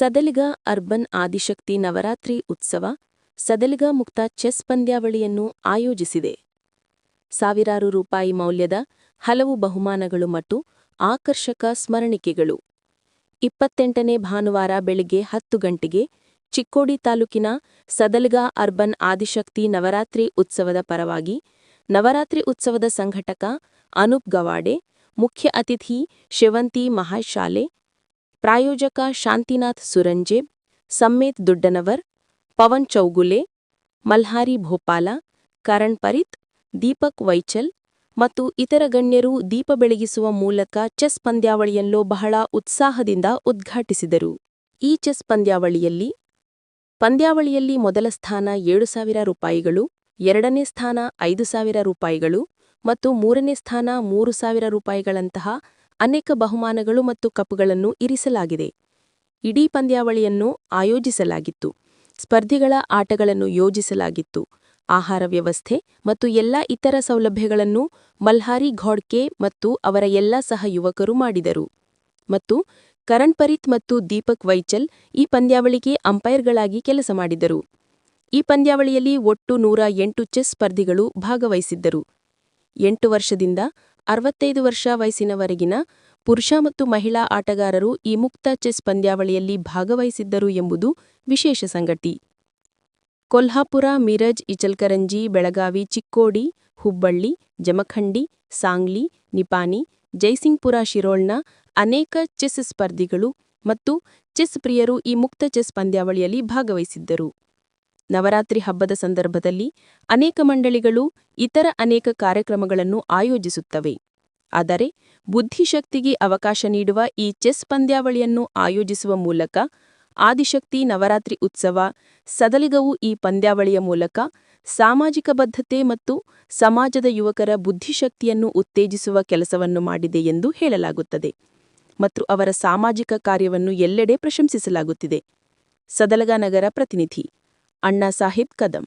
ಸದಲಿಗ urban Adishakti Navratri ಉತ್ಸವ, ಸದಲಿಗ ಮುಕ್ತ chess ಪಂದ್ಯಾವಳಿಯನ್ನು ಆಯೋಜಿಸಿದೆ. ಸಾವಿರಾರು ರೂಪಾಯಿ ಮೌಲ್ಯದ ಹಲವು ಬಹುಮಾನಗಳು ಮತ್ತು ಆಕರ್ಷಕ ಸ್ಮರಣಿಕೆಗಳು. ಇಪ್ಪತ್ತೆಂಟನೇ ಭಾನುವಾರ ಬೆಳಿಗ್ಗೆ ಹತ್ತು ಗಂಟೆಗೆ ಚಿಕ್ಕೋಡಿ ತಾಲೂಕಿನ ಸದಲ್ಗ ಅರ್ಬನ್ ಆದಿಶಕ್ತಿ ನವರಾತ್ರಿ ಉತ್ಸವದ ಪರವಾಗಿ ನವರಾತ್ರಿ ಉತ್ಸವದ ಸಂಘಟಕ ಅನೂಪ್ ಗವಾಡೆ, ಮುಖ್ಯ ಅತಿಥಿ ಶೆವಂತಿ ಮಹಾಶಾಲೆ ಪ್ರಾಯೋಜಕ ಶಾಂತಿನಾಥ್ ಸುರಂಜೇಬ್ ಸಮ್ಮೇತ್ ದುಡ್ಡನವರ್, ಪವನ್ ಚೌಗುಲೆ, ಮಲ್ಹಾರಿ ಭೋಪಾಲ, ಕರಣ್ ಪರಿತ್, ದೀಪಕ್ ವೈಚಲ್ ಮತ್ತು ಇತರ ಗಣ್ಯರು ದೀಪ ಬೆಳಗಿಸುವ ಮೂಲಕ ಚೆಸ್ ಪಂದ್ಯಾವಳಿಯನ್ನು ಬಹಳ ಉತ್ಸಾಹದಿಂದ ಉದ್ಘಾಟಿಸಿದರು. ಈ ಚೆಸ್ ಪಂದ್ಯಾವಳಿಯಲ್ಲಿ ಪಂದ್ಯಾವಳಿಯಲ್ಲಿ ಮೊದಲ ಸ್ಥಾನ ಏಳು ಸಾವಿರ ರೂಪಾಯಿಗಳು, ಎರಡನೇ ಸ್ಥಾನ ಐದು ಸಾವಿರ ರೂಪಾಯಿಗಳು ಮತ್ತು ಮೂರನೇ ಸ್ಥಾನ ಮೂರು ಸಾವಿರ ರೂಪಾಯಿಗಳಂತಹ ಅನೇಕ ಬಹುಮಾನಗಳು ಮತ್ತು ಕಪ್ಗಳನ್ನು ಇರಿಸಲಾಗಿದೆ. ಇಡೀ ಪಂದ್ಯಾವಳಿಯನ್ನು ಆಯೋಜಿಸಲಾಗಿತ್ತು. ಸ್ಪರ್ಧಿಗಳ ಆಟಗಳನ್ನು ಯೋಜಿಸಲಾಗಿತ್ತು. ಆಹಾರ ವ್ಯವಸ್ಥೆ ಮತ್ತು ಎಲ್ಲ ಇತರ ಸೌಲಭ್ಯಗಳನ್ನು ಮಲ್ಹಾರಿ ಘೋಡ್ಕೆ ಮತ್ತು ಅವರ ಎಲ್ಲ ಸಹ ಯುವಕರು ಮಾಡಿದರು. ಮತ್ತು ಕರಣ್ ಪರಿತ್ ಮತ್ತು ದೀಪಕ್ ವೈಚಲ್ ಈ ಪಂದ್ಯಾವಳಿಗೆ ಅಂಪೈರ್ಗಳಾಗಿ ಕೆಲಸ ಮಾಡಿದರು. ಈ ಪಂದ್ಯಾವಳಿಯಲ್ಲಿ ಒಟ್ಟು ನೂರ ಎಂಟು ಚೆಸ್ ಸ್ಪರ್ಧಿಗಳು ಭಾಗವಹಿಸಿದ್ದರು. ಎಂಟು ವರ್ಷದಿಂದ ಅರವತ್ತೈದು ವರ್ಷ ವಯಸ್ಸಿನವರೆಗಿನ ಪುರುಷ ಮತ್ತು ಮಹಿಳಾ ಆಟಗಾರರು ಈ ಮುಕ್ತ ಚೆಸ್ ಪಂದ್ಯಾವಳಿಯಲ್ಲಿ ಭಾಗವಹಿಸಿದ್ದರು ಎಂಬುದು ವಿಶೇಷ ಸಂಗತಿ. ಕೊಲ್ಹಾಪುರ, ಮಿರಜ್, ಇಚಲ್ಕರಂಜಿ, ಬೆಳಗಾವಿ, ಚಿಕ್ಕೋಡಿ, ಹುಬ್ಬಳ್ಳಿ, ಜಮಖಂಡಿ, ಸಾಂಗ್ಲಿ, ನಿಪಾನಿ, ಜೈಸಿಂಗ್ಪುರ, ಶಿರೋಳ್ನ ಅನೇಕ ಚೆಸ್ ಸ್ಪರ್ಧಿಗಳು ಮತ್ತು ಚೆಸ್ ಪ್ರಿಯರು ಈ ಮುಕ್ತ ಚೆಸ್ ಪಂದ್ಯಾವಳಿಯಲ್ಲಿ ಭಾಗವಹಿಸಿದ್ದರು. ನವರಾತ್ರಿ ಹಬ್ಬದ ಸಂದರ್ಭದಲ್ಲಿ ಅನೇಕ ಮಂಡಳಿಗಳು ಇತರ ಅನೇಕ ಕಾರ್ಯಕ್ರಮಗಳನ್ನು ಆಯೋಜಿಸುತ್ತವೆ. ಆದರೆ ಬುದ್ಧಿಶಕ್ತಿಗೆ ಅವಕಾಶ ನೀಡುವ ಈ ಚೆಸ್ ಪಂದ್ಯಾವಳಿಯನ್ನು ಆಯೋಜಿಸುವ ಮೂಲಕ ಆದಿಶಕ್ತಿ ನವರಾತ್ರಿ ಉತ್ಸವ, ಸದಲಿಗವು ಈ ಪಂದ್ಯಾವಳಿಯ ಮೂಲಕ ಸಾಮಾಜಿಕ ಬದ್ಧತೆ ಮತ್ತು ಸಮಾಜದ ಯುವಕರ ಬುದ್ಧಿಶಕ್ತಿಯನ್ನು ಉತ್ತೇಜಿಸುವ ಕೆಲಸವನ್ನು ಮಾಡಿದೆ ಎಂದು ಹೇಳಲಾಗುತ್ತದೆ ಮತ್ತು ಅವರ ಸಾಮಾಜಿಕ ಕಾರ್ಯವನ್ನು ಎಲ್ಲೆಡೆ ಪ್ರಶಂಸಿಸಲಾಗುತ್ತಿದೆ. ಸದಲಗ ನಗರ ಪ್ರತಿನಿಧಿ అన్నాసాహిబ్ కదం